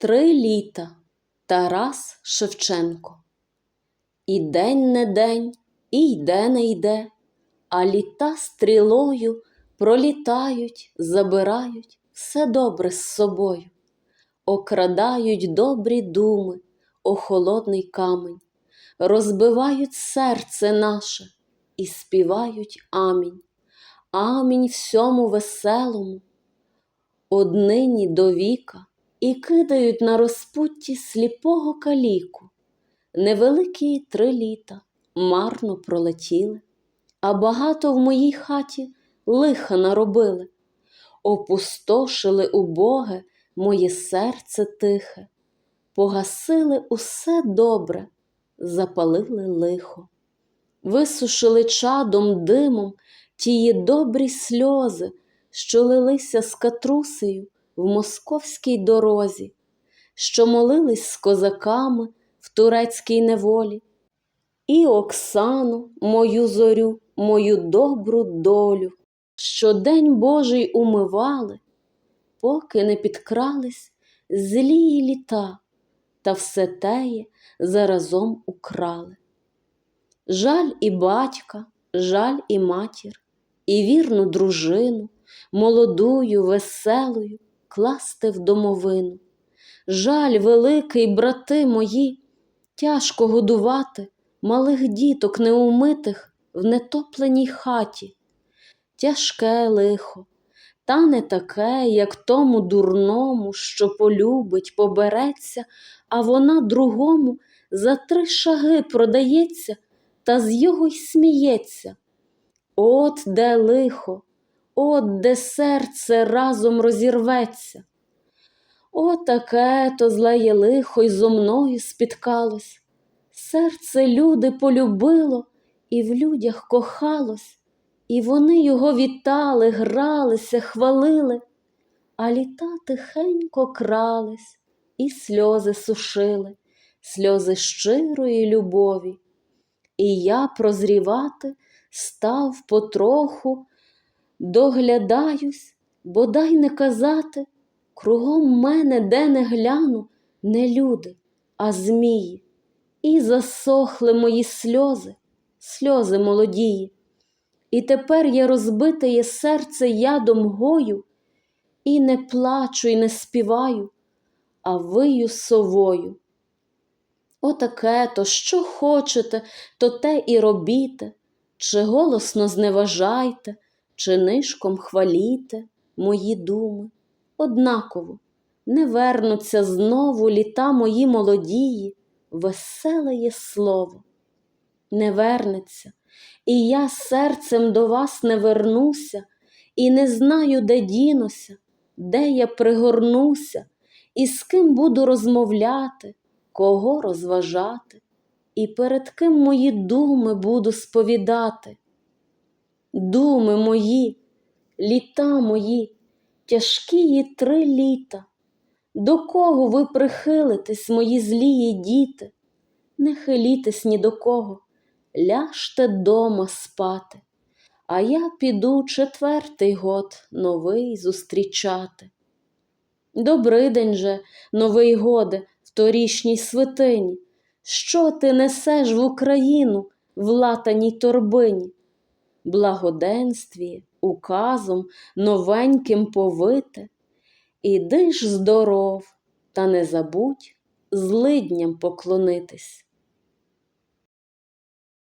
Три літа Тарас Шевченко. І день не день, і йде не йде, а літа стрілою пролітають, забирають все добре з собою, окрадають добрі думи, о холодний камінь, розбивають серце наше і співають амінь. Амінь всьому веселому, однині до віка, і кидають на розпутті сліпого каліку. Невеликі три літа марно пролетіли, а багато в моїй хаті лиха наробили, опустошили убоге моє серце тихе, погасили усе добре, запалили лихо, висушили чадом димом тії добрі сльози, що лилися з катрусею в московській дорозі, що молились з козаками в турецькій неволі, і Оксану, мою зорю, мою добру долю, що день Божий умивали, поки не підкрались злії літа, та все теє заразом украли. Жаль і батька, жаль і матір, і вірну дружину, молодую, веселою, класти в домовину. Жаль великий, брати мої, тяжко годувати малих діток неумитих в нетопленій хаті. Тяжке лихо, та не таке, як тому дурному, що полюбить, побереться, а вона другому за три шаги продається та з його й сміється. От де лихо, от де серце разом розірветься. Отаке то злеє лихо й зо мною спіткалось. Серце люди полюбило і в людях кохалось, і вони його вітали, гралися, хвалили, а літа тихенько крались і сльози сушили, сльози щирої любові. І я прозрівати став потроху, доглядаюсь, бодай не казати, кругом мене, де не гляну, не люди, а змії. І засохли мої сльози, сльози молодії. І тепер я розбите є серце ядом гою, і не плачу, і не співаю, а вию совою. Отаке то, що хочете, то те і робіте, чи голосно зневажайте, чи нишком хваліте мої думи. Однаково не вернуться знову літа мої молодії, веселе є слово. Не вернеться, і я серцем до вас не вернуся, і не знаю, де дінуся, де я пригорнуся, і з ким буду розмовляти, кого розважати, і перед ким мої думи буду сповідати. Думи мої, літа мої, тяжкії три літа. До кого ви прихилитесь, мої злії діти? Не хилітесь ні до кого, ляжте дома спати, а я піду четвертий год новий зустрічати. Добрий день же, новий годе, в торішній святині, що ти несеш в Україну в латаній торбині? Благоденствіє, указом новеньким повите, Іди ж здоров, та не забудь злидням поклонитись.